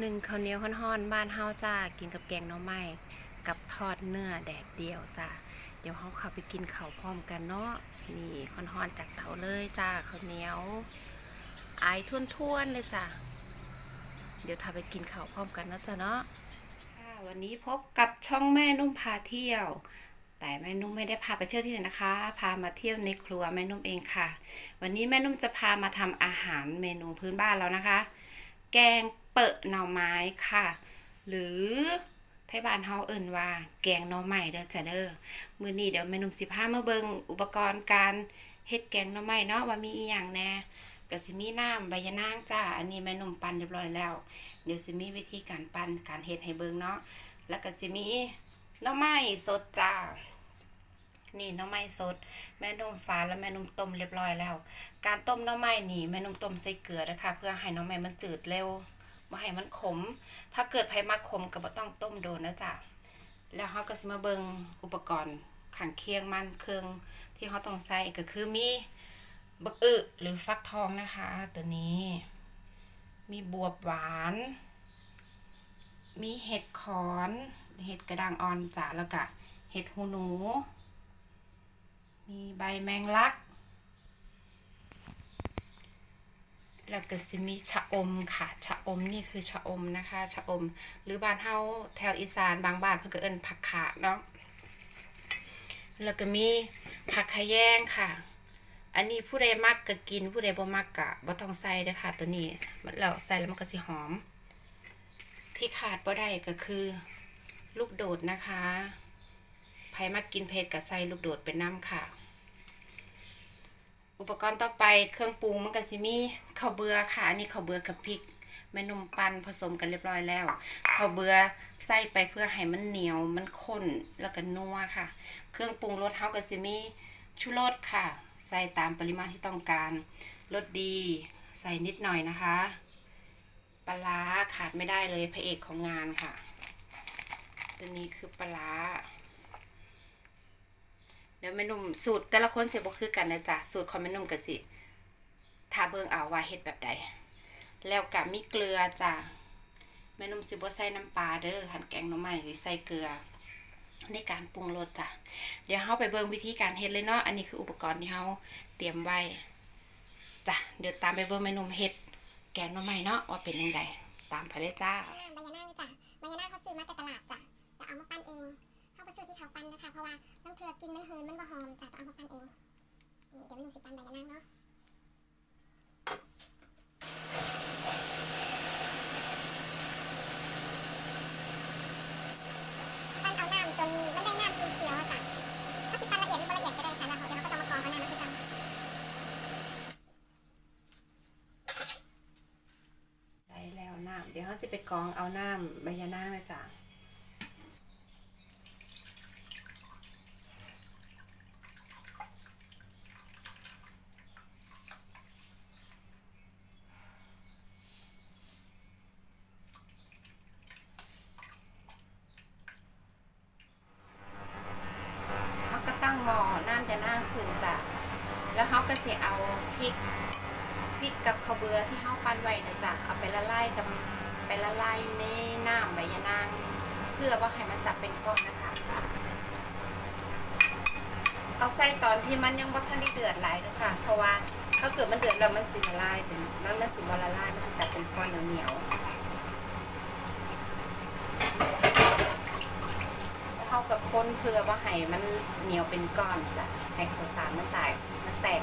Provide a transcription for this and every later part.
หนึ่งข้าวเหนียวฮ้อนๆบ้านเฮาจ้ากินกับแกงหน่อไม้กับทอดเนื้อแดดเดียวจ้าเดี๋ยวเฮาเข้าไปกินข้าวพร้อมกันเนาะนี่ฮ้อนๆจากเตาเลยจ้าข้าวเหนียวไอายท่วนๆเลยจ้าเดี๋ยวทาไปกินข้าวพร้อมกันนะจ้าเนาะวันนี้พบกับช่องแม่นุ่มพาเที่ยว แต่แม่นุ่มไม่ได้พาไปเที่ยวที่ไหนนะคะ พามาเที่ยวในครัวแม่นุ่มเองค่ะ วันนี้แม่นุ่มจะพามาทำอาหารเมนูพื้นบ้านแล้วนะคะ แกง เปิดหน่อไม้ค่ะ หรือไทยบ้านเฮาเอิ่นว่า แกงหน่อไม้เด้อจ้ะเด้อมื้อนี้เดี๋ยวแม่นุ่มสิพามาเบิ่งอุปกรณ์การเฮ็ดแกงหน่อไม้เนาะว่ามีอีหยังแน่ก็สิมีน้ำใบยะนางจ้า อันนี้แม่นุ่มปั่นเรียบร้อยแล้ว เดี๋ยวสิมีวิธีการปั่นการเฮ็ดให้เบิ่งเนาะ แล้วก็สิมีหน่อไม้สดจ้า นี่หน่อไม้สด แม่นุ่มฟ้าและแม่นุ่มต้มเรียบร้อยแล้ว การต้มหน่อไม้นี่แม่นุ่มต้มใส่เกลือนะคะเพื่อให้หน่อไม้มันจืดเร็ว ม่ให้มันขม ถ้าเกิดไผมักขมก็บ่ต้องต้มโดนนะจ๊ะแล้วเฮาก็สิมาเบิ่งอุปกรณ์ขังเคียงมันเครื่องที่เฮาต้องใส่ก็คือมีบักอึหรือฟักทองนะคะ ตัวนี้ มีบวบหวาน มีเห็ดขอน เห็ดกระด้างอ่อนจ้ะแล้วก็เห็ดหูหนู มีใบแมงลัก แล้วก็สิมีชะอมค่ะ ชะอมนี่คือชะอมนะคะ ชะอม หรือบ้านเฮาแถวอีสานบางบ้านเพิ่นก็เอิ้นผักขาเนาะ แล้วก็มีผักขะแยงค่ะ อันนี้ผู้ใดมักก็กิน ผู้ใดบ่มักก็บ่ต้องใส่เด้อค่ะ ตัวนี้มันแล้วใส่แล้วมันก็สิหอม ที่ขาดบ่ได้ก็คือลูกโดดนะคะใครมักกินเผ็ดก็ใส่ลูกโดดเป็นน้ำค่ะ อุปกรณ์ต่อไปเครื่องปรุงมันก็สิมีข้าวเบื่อค่ะอันนี้ข้าวเบื่อกับพริกแม่นมปันผสมกันเรียบร้อยแล้วข้าวเบื่อใส่ไปเพื่อให้มันเหนียวมันข้นแล้วก็นัวค่ะ เครื่องปรุงรสเฮาก็สิมีชูรสค่ะ ใส่ตามปริมาณที่ต้องการรสดี ใส่นิดหน่อยนะคะปลาร้าขาดไม่ได้เลยพระเอกของงานค่ะ ตัวนี้คือปลาร้า เดี๋ยวแม่นุ่มสูตรแต่ละคนเสียบคือกันนะจ๊ะสูตรของแม่นุ่มก็สิถ้าเบิงเอาว่าเฮ็ดแบบใด แล้วก็มีเกลือจ้ะแม่นุ่มสิบ่ใส่น้ำปลาเด้อหั่นแกงหน่อไม้สิใส่เกลือในการปรุงรสจ้ะ เดี๋ยวเฮาไปเบิ่งวิธีการเฮ็ดเลยเนาะ อันนี้คืออุปกรณ์ที่เฮาเตรียมไว้จ้ะ เดี๋ยวตามไปเบิ่งแม่นุ่มเฮ็ดแกงหน่อไม้เนาะว่าเป็นจังไดตามไปเลยจ้าน้ำใบยะนาจ้ะใบยะนาเขาซื้อมาแต่ตลาด นี่เดี๋ยวหนูสิปั้นใบยะนางเนาะปั้นเอาน้ำจนมันได้น้ำสีเขียวอะจ้ะถ้าสิปั้นละเอียดหรือบ่ละเอียดก็ได้ค่ะแล้วเดี๋ยวเราก็จะมากรองเอาน้ำมันคือกันได้แล้วน้ำเดี๋ยวเฮาสิไปกรองเอาน้ำใบยะนางนะจ๊ะ เขาก็ตั้ง หม้อน้ำจะน่างขึ้นจ้ะแล้วเขาก็สิเอาพริกพริกกับข้าวเบือที่เขาปั้นไว้นะจ๊ะเอาไปละลายกับไปละลายในน้ำใบยะนางเพื่อว่าให้มันจับเป็นก้อนนะคะเอาใส่ตอนที่มันยังบ่ทันได้เดือดหลายเด้อค่ะเพราะว่าถ้าเกิดมันเดือดแล้วมันสิละลายเป็นมันมันสิบละลายมันสิจับเป็นก้อนเหนียวๆ เข้ากับ คนเพื่อว่าให้มันเหนียวเป็นก้อนจ้ะให้ข้าวสารมันแตกมันแตก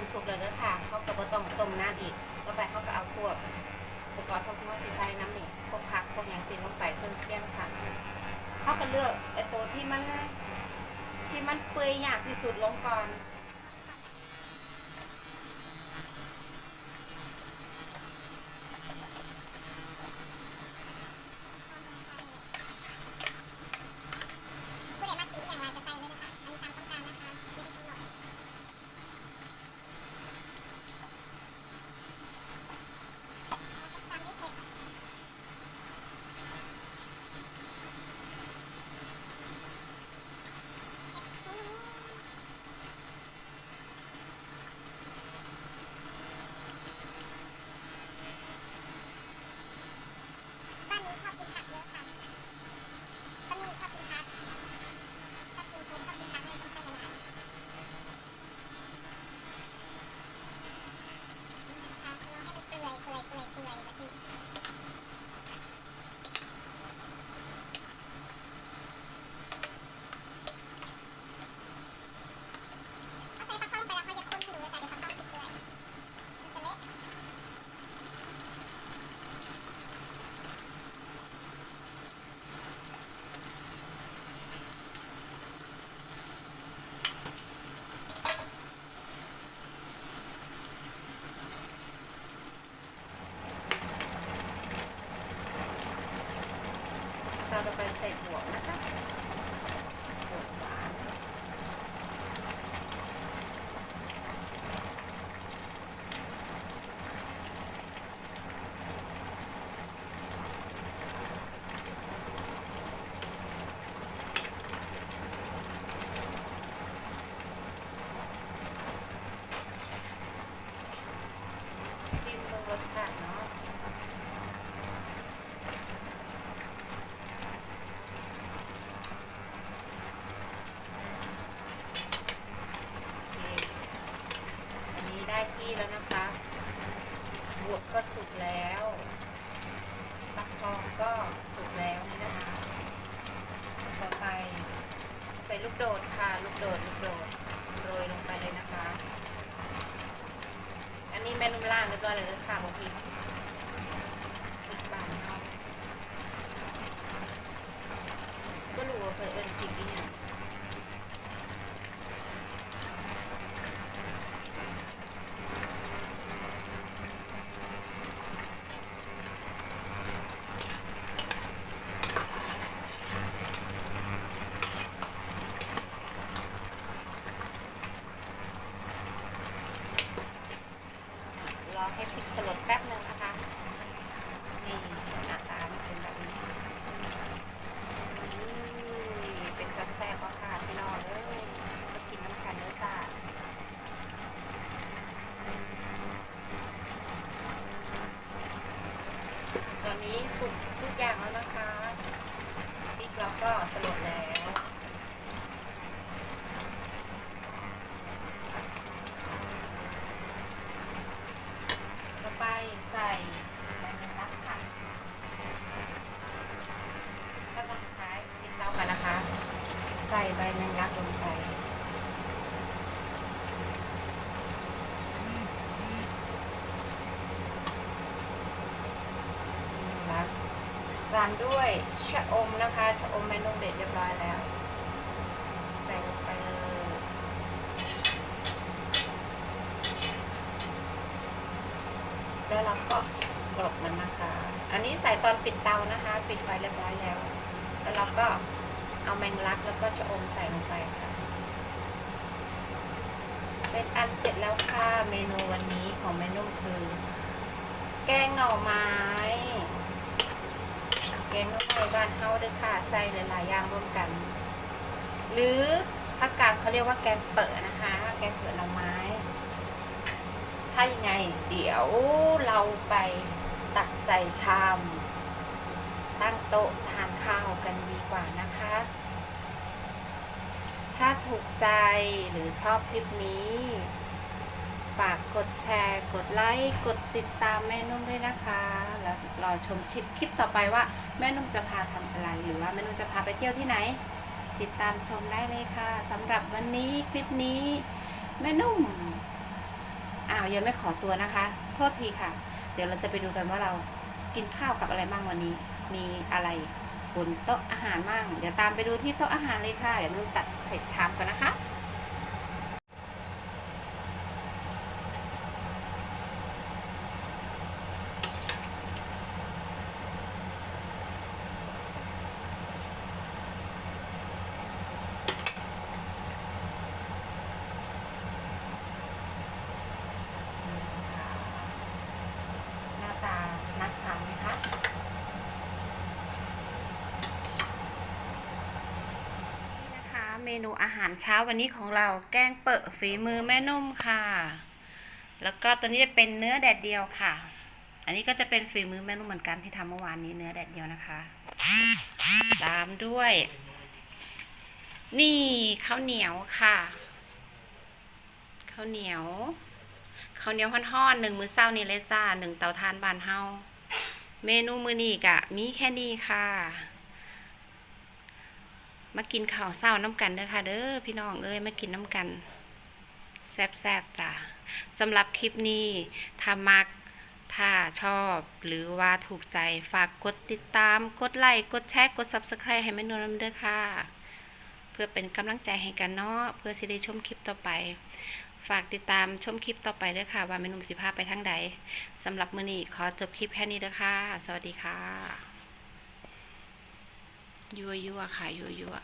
มสุกแล้วเด้อค่ะเขาก็บ่ต้องต้มนานอีกต่อไปเขาก็เอาพวกอุปกรณ์พวกที่เขาสีใส่น้ำนี่พวกผักพวกอย่างสิลงไปเครื่องเคียงค่ะเขาก็เลือกไอ้ตัวที่มันที่มันเปื่อยยากที่สุดลงก่อน ก็สุกแล้วฟักทองก็สุกแล้วนี่นะคะ ต่อไปใส่ลูกโดดค่ะ ลูกโดดลูกโดดโรยลงไปเลยนะคะ อันนี้แม่นุ่มล่างเรียบร้อยเลยนะคะบางทีพริกบานเขาก็รู้ว่าเพิ่นเอิญพริกอีหยัง รอให้พริก สลดแป๊บหนึ่งนะคะ นี่หน้าตามันเป็นแบบนี้นี่เป็นกระแสบค่ะพี่น้องเอ้ยมากินน้ำกันเด้อจ้าตอนนี้สุกทุกอย่างแล้วนะคะพริกเราก็สลดแล้ว ต่อไปใส่ใบแมงลักค่ะแล้วก็สุดท้ายปิดเตากันนะคะ ใส่ใบแมงลักลงไปลัก ตามด้วยชะอมนะคะชะอมเมนูเด็ดเรียบร้อยแล้ว ใส่ลงไปเลยแล้วเราก็กรบมันนะคะ อันนี้ใส่ตอนปิดเตานะคะ ปิดไฟเรียบร้อยแล้ว แล้วเราก็เอาแมงลักแล้วก็ชะอมใส่ลงไปค่ะ เป็นอันเสร็จแล้วค่ะเมนูวันนี้ของเมนูคือ แกงหน่อไม้ กงน่อไม้บ้านเฮาด้วยค่ะใส่หลายๆอย่างรวมกัน หรือภาคกลางเขาเรียกว่าแกงเปิดนะคะ แกงเปิดหน่อไม้ ถ้ายังไง เดี๋ยวเราไปตักใส่ชาม ตั้งโต๊ะทานข้าวกันดีกว่านะคะ ถ้าถูกใจหรือชอบคลิปนี้ฝากกดแชร์ กดไลค์ กดติดตามแม่นุ่มด้วยนะคะ รอชมชิปคลิปต่อไปว่าแม่นุ่มจะพาทำอะไร หรือว่าแม่นุ่มจะพาไปเที่ยวที่ไหน ติดตามชมได้เลยค่ะสำหรับวันนี้คลิปนี้ แม่นุ่มอ้าวยังไม่ขอตัวนะคะโทษทีค่ะ เดี๋ยวเราจะไปดูกันว่าเรากินข้าวกับอะไรบ้างวันนี้ มีอะไรบนโต๊ะอาหารบ้างเดี๋ยวตามไปดูที่โต๊ะอาหารเลยค่ะเดี๋ยวนุ่นตัดเสร็จชามกันนะคะ หน้าตาน่าทานไหมคะ นี่ เมนูอาหารเช้าวันนี้ของเราแกงเปิดฝีมือแม่นุ่มค่ะ แล้วก็ตัวนี้จะเป็นเนื้อแดดเดียวค่ะ อันนี้ก็จะเป็นฝีมือแม่นุ่มเหมือนกันที่ทำเมื่อวานนี้เนื้อแดดเดียวนะคะ ตามด้วย นี่ข้าวเหนียวค่ะข้าวเหนียวข้าวเหนียวห่อนๆหนึ่งมือเศร้านี่เลยจ้าหนึ่งเตาทานบานเฮาเมนูมือนี้กะมีแค่นี้ค่ะ มากินข้าวเศร้าน้ำกันเด้อค่ะ เด้อพี่น้องเอ้ยมากินน้ำกันแซ่บๆจ้าสำหรับคลิปนี้ถ้ามักถ้าชอบหรือว่าถูกใจฝากกดติดตาม กดไลค์กดแชร์กด subscribe ให้แม่นวลนำเด้อค่ะ เพื่อเป็นกำลังใจให้กันเนาะเพื่อสิได้ชมคลิปต่อไป ฝากติดตามชมคลิปต่อไปด้วยค่ะ ว่าเมนูสิภาพไปทางใดสำหรับมื้อนี้ขอจบคลิปแค่นี้เด้อค่ะ สวัสดีค่ะ ยัวยัวค่ะยัวยัว